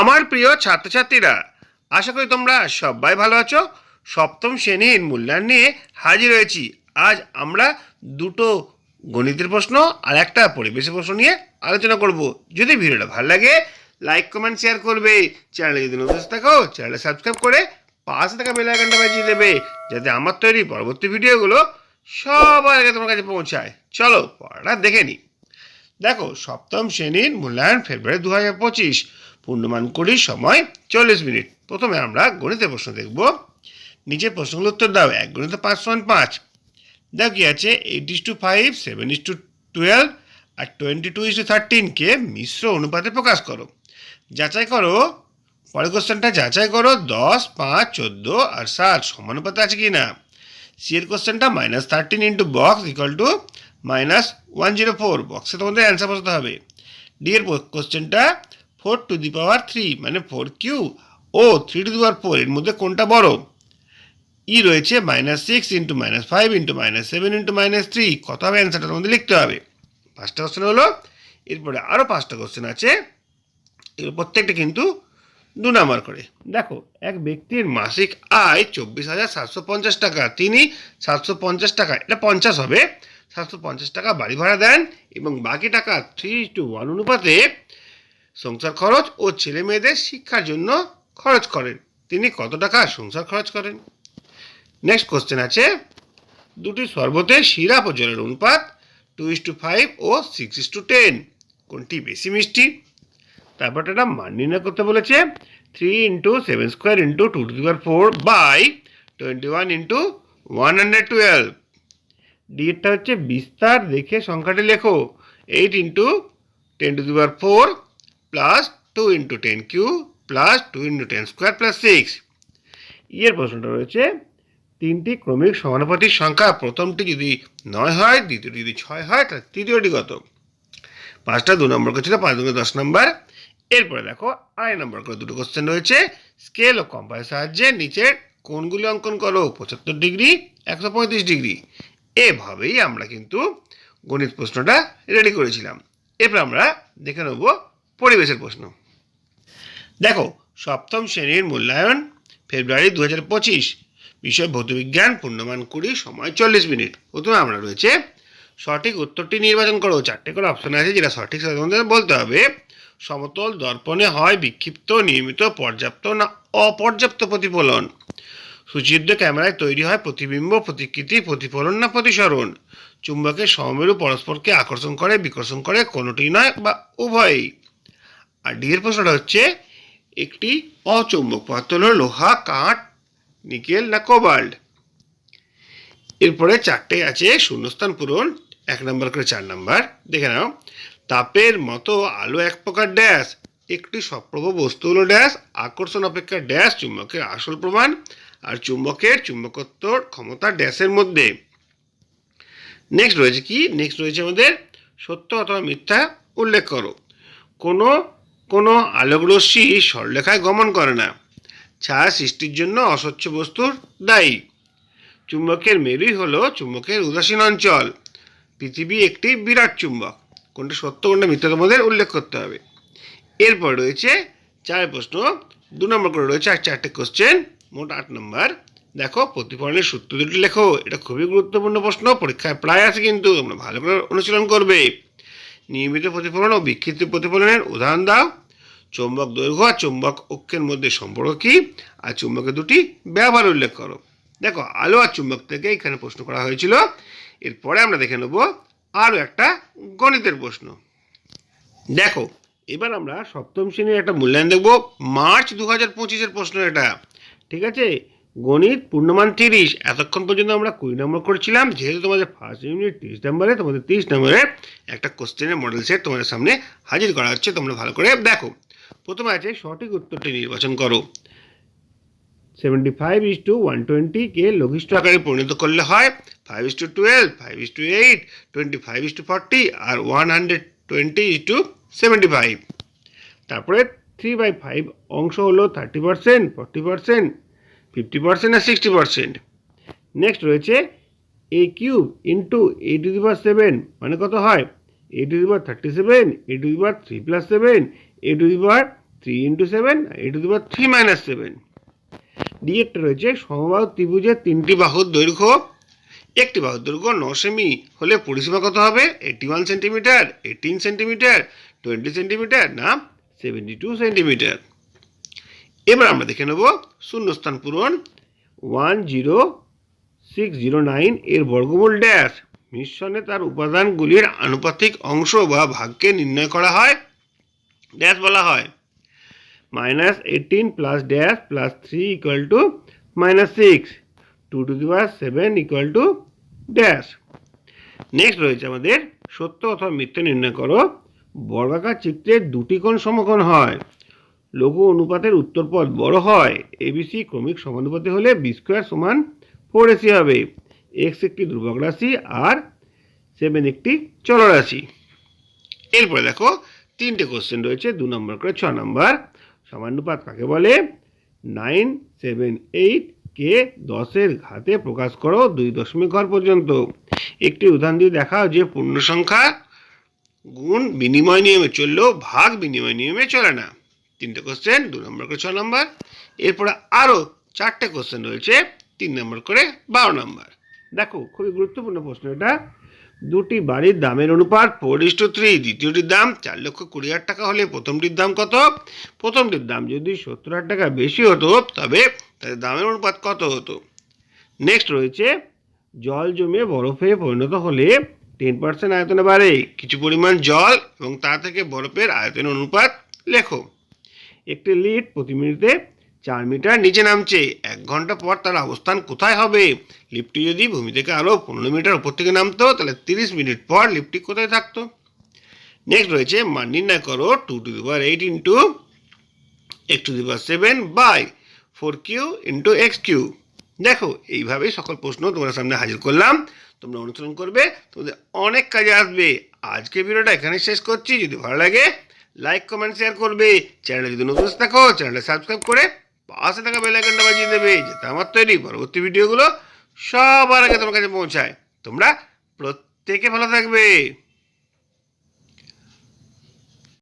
আমার প্রিয় ছাত্রছাত্রীরা, আশা করি তোমরা সবাই ভালো আছো। সপ্তম শ্রেণির মূল্যায়ন নিয়ে হাজির হয়েছি। আজ আমরা দুটো গণিতের প্রশ্ন আর একটা পরিবেশের প্রশ্ন নিয়ে আলোচনা করব। যদি ভিডিওটা ভালো লাগে, লাইক, কমেন্ট, শেয়ার করবে। চ্যানেলে যদি নতুন থাকো, চ্যানেলটা সাবস্ক্রাইব করে পাশে থাকা বেল আইকনটা বাজিয়ে দেবে, যাতে আমার তৈরি পরবর্তী ভিডিওগুলো সবার আগে তোমার কাছে পৌঁছায়। চলো, পড়াটা দেখে নিই। দেখো, সপ্তম শ্রেণির মূল্যায়ন ফেব্রুয়ারি দু হাজার পঁচিশ। পূর্ণমান কুড়ির সময় চল্লিশ মিনিট। প্রথমে আমরা গণিতের প্রশ্ন দেখব। নিচের প্রশ্নগুলো উত্তর দাও। এক গণিত পাঁচ সমান পাঁচ। দেখো কি আছে eight is to five seven is to twelve R twenty two is to থার্টিনকে মিশ্র অনুপাতে প্রকাশ করো। যাচাই করো। পরের কোশ্চেনটা যাচাই করো। দশ, পাঁচ, চোদ্দ আর সাত সমানুপাতে আছে কি না সি এর কোশ্চেনটা minus thirteen into box equal to minus one zero four বক্সে তোমাদের অ্যান্সার বসাতে হবে। ডি এর কোশ্চেনটা four to the power three মানে four Q. O, three to the power four, এর মধ্যে কোনটা বড়? ই রয়েছে minus six into minus five into minus seven into minus three কত হবে অ্যান্সারটার মধ্যে লিখতে হবে। পাঁচটা কোশ্চেন হলো। এরপরে আরও পাঁচটা কোশ্চেন আছে। এগুলো প্রত্যেকটা কিন্তু দু নাম্বার করে। দেখো, এক ব্যক্তির মাসিক আয় চব্বিশ হাজার সাতশো পঞ্চাশ টাকা। তিনি সাতশো পঞ্চাশ টাকা, এটা পঞ্চাশ হবে। সাতশো পঞ্চাশ টাকা বাড়ি ভাড়া দেন এবং বাকি টাকা থ্রি টু ওয়ান অনুপাতে সংসার খরচ ও ছেলে মেয়েদের শিক্ষার জন্য খরচ করেন। তিনি কত টাকা সংসার খরচ করেন? নেক্সট কোশ্চেন আছে। দুটি শরবতের সিরাপ ও জলের অনুপাত টু ইস টু ফাইভ ও সিক্স ইস টু টেন কোনটি বেশি মিষ্টি? তারপর একটা মান নির্ণয় করতে বলেছে। Three into seven square into two two four by twenty one into one hundred twelve ডিএরটা হচ্ছে বিস্তার দেখে সংখ্যাটি লেখো। Eight into ten to the power four plus two into ten cube plus two into ten square plus six. ইয়ের প্রশ্নটা রয়েছে, তিনটি ক্রমিক সমানুপাতিক সংখ্যা, প্রথমটি যদি নয় হয়, দ্বিতীয়টি যদি ছয় হয়, তাহলে তৃতীয়টি কত? পাঁচটা দু নম্বর করছিল, পাঁচ দুটো দশ নম্বর। এরপরে দেখো, আড়াই নম্বর করে দুটো কোশ্চেন রয়েছে স্কেল ও কম্পাসের সাহায্যে নিচের কোনগুলি অঙ্কন করো, পঁচাত্তর ডিগ্রি, একশো পঁয়ত্রিশ ডিগ্রি। এভাবেই আমরা কিন্তু গণিত প্রশ্নটা রেডি করেছিলাম। এরপর আমরা দেখে নেব পরিবেশের প্রশ্ন। দেখো, সপ্তম শ্রেণির মূল্যায়ন, ফেব্রুয়ারি দু হাজার পঁচিশ। বিষয় ভৌতবিজ্ঞান, পূর্ণমান কুড়ি, সময় চল্লিশ মিনিট। প্রথমে আমরা রয়েছে, সঠিক উত্তরটি নির্বাচন করো। চারটে করে অপশন আছে যেটা সঠিক তোমাদের বলতে হবে। সমতল দর্পণে হয় বিক্ষিপ্ত, নিয়মিত, পর্যাপ্ত না অপর্যাপ্ত প্রতিফলন? সুচিদ্র ক্যামেরায় তৈরি হয় প্রতিবিম্ব, প্রতিকৃতি, প্রতিফলন না প্রতিসরণ? চুম্বকের সমমেরু পরস্পরকে আকর্ষণ করে, বিকর্ষণ করে কোনোটি নয় বা উভয়ই। আর ডি এর প্রশ্নটা হচ্ছে, একটি অচুম্বক পদার্থ হলো লোহা, কাঠ, নিকেল না কোবাল্ট? এরপরে চারটে আছে, শূন্যস্থান পূরণ, এক নম্বর করে চার নম্বর, দেখে নাও। তাপের মতো আলো এক প্রকার ড্যাশ, একটি সপ্রভ বস্তু হলো ড্যাশ, আকর্ষণ অপেক্ষা ড্যাশ চুম্বকের আসল প্রমাণ আর চুম্বকের চুম্বকত্বর ক্ষমতা ড্যাশের মধ্যে। নেক্সট রয়েছে কি? নেক্সট রয়েছে আমাদের সত্য অথবা মিথ্যা, উল্লেখ করো। কোনো কোনো আলোকরশ্মি সরলেখায় গমন করে না। ছায়া সৃষ্টির জন্য অস্বচ্ছ বস্তুর দায়ী। চুম্বকের মেরুই হলো চুম্বকের উদাসীন অঞ্চল। পৃথিবী একটি বিরাট চুম্বক। কোনটা সত্য, কোনটা মিথ্যা তোমাদের উল্লেখ করতে হবে। এরপর রয়েছে চার প্রশ্ন। দু নম্বর করে রয়েছে আর চারটে কোশ্চেন মোট আট নম্বর। দেখো, প্রতিফলনের সূত্র দুটি লেখো, এটা খুবই গুরুত্বপূর্ণ প্রশ্ন, পরীক্ষায় প্রায় আছে কিন্তু, তোমরা ভালো করে অনুশীলন করবে। নিয়মিত প্রতিফলন ও বিক্ষিপ্ত প্রতিফলনের উদাহরণ দাও। চুম্বক দৈর্ঘ্য আর চুম্বক অক্ষের মধ্যে সম্পর্ক কী? আর চুম্বকের দুটি ব্যবহার উল্লেখ করো। দেখো, আলো আর চুম্বক থেকে এখানে প্রশ্ন করা হয়েছিল। এরপরে আমরা দেখে নেব আরও একটা গণিতের প্রশ্ন। দেখো, এবার আমরা সপ্তম শ্রেণির একটা মূল্যায়ন দেখব। মার্চ দু হাজার পঁচিশের প্রশ্ন এটা। ঠিক আছে? গণিত, পূর্ণমান তিরিশ। এতক্ষণ পর্যন্ত আমরা কুড়ি নম্বর করছিলাম। যেহেতু তোমাদের ফার্স্ট ইউনিট তিরিশ নম্বরে, তোমাদের তিরিশ নম্বরে একটা কোশ্চেনের মডেল সেট তোমাদের সামনে হাজির করা হচ্ছে। তোমরা ভালো করে দেখো। প্রথমে আছে সঠিক উত্তরটি নির্বাচন করো। Seventy five is to one টোয়েন্টিকে লঘিষ্ঠ আকারে পরিণত করলে হয়। Five is to twelve five is to eight twenty five is to forty R one hundred twenty is to seventy five তারপরে থ্রি বাই ফাইভ অংশ হলো thirty percent forty percent fifty percent আর sixty percent next রয়েছে A cube into A to the power seven মানে কত হয়? A to the power thirty seven A to the power three plus seven A to the power three into seven A to the power three minus seven D একটা রয়েছে সমবাহু ত্রিভুজের তিনটি বাহুর দৈর্ঘ্য। একটি বাহুর দৈর্ঘ্য ন সেমি, হলে পরিসীমা কত হবে? Eighty one centimetre eighteen centimetre twenty centimetre না সেভেন্টি টু সেন্টিমিটার এবার আমরা দেখে নেব শূন্যস্থান পূরণ one zero six zero nine এর বর্গমূল ড্যাশ মিশ্রণে তার উপাদানগুলির আনুপাতিক অংশ বা ভাগকে নির্ণয় করা হয়। ড্যাশ বলা হয়। Minus eighteen plus dash plus three equal to minus six two to the power seven equal to dash next রয়েছে আমাদের সত্য অথবা মিথ্যা নির্ণয় করো। বর্গাকার চিত্রের দুটি কোণ সমকোণ হয়। লঘু অনুপাতের উত্তরপদ বড় হয়। এবিসি ক্রমিক সমানুপাতে হলে বি স্কোয়ার সমান ফোর এসি হবে। এক্স একটি ধ্রুবক রাশি আর সেভেন একটি চলরাশি। এরপরে দেখো, তিনটে কোশ্চেন রয়েছে, দু নম্বর করে ছ নম্বর। সমানুপাত কাকে বলে? নাইন সেভেন এইট কে দশের ঘাতে প্রকাশ করো দুই দশমিক ঘর পর্যন্ত। একটি উদাহরণ দিয়ে দেখাও যে পূর্ণ সংখ্যা গুণ বিনিময় নিয়মে চললেও ভাগ বিনিময় নিয়মে চলে না। তিনটে কোশ্চেন দু নম্বর করে ছ নম্বর এরপরে আরও চারটে কোশ্চেন রয়েছে, তিন নম্বর করে বারো নম্বর দেখো, খুবই গুরুত্বপূর্ণ প্রশ্ন এটা। দুটি বাড়ির দামের অনুপাত ফোর ইস টু থ্রি দ্বিতীয়টির দাম চার লক্ষ কুড়ি হাজার টাকা হলে প্রথমটির দাম কত? প্রথমটির দাম যদি সত্তর হাজার টাকা বেশি হতো, তবে তাদের দামের অনুপাত কত হতো? নেক্সট রয়েছে, জল জমে বরফে পরিণত হলে টেন পার্সেন্ট আয়তনে বাড়ে। কিছু পরিমাণ জল এবং তা থেকে বরফের আয়তনের অনুপাত লেখো। একটি লিড প্রতি মিনিটে চার মিটার নিচে নামছে। এক ঘণ্টা পর তার অবস্থান কোথায় হবে? লিফটটি যদি ভূমি থেকে আরও পনেরো মিটার উপর থেকে নামতো, তাহলে তিরিশ মিনিট পর লিফটটি কোথায় থাকতো? নেক্সট রয়েছে মান নির্ণয় করো। Two to the power eight into X to the power seven by four cube into X cube দেখো এইভাবেই সকল প্রশ্ন তোমার সামনে হাজির করলাম। তোমরা অনুসরণ করবে, তোমাদের অনেক কাজে আসবে। আজকে ভিডিওটা এখানে শেষ করছি। যদি ভালো লাগে লাইক কমেন্ট শেয়ার করবে। চ্যানেলে যদি নতুন থাকো চ্যানেলটা সাবস্ক্রাইব করে পাশে থাকা বেল আইকনটা বাজিয়ে দেবে, যাতে আমার তৈরি পরবর্তী ভিডিওগুলো সবার আগে তোমার কাছে পৌঁছায়। তোমরা প্রত্যেকে ভালো থাকবে।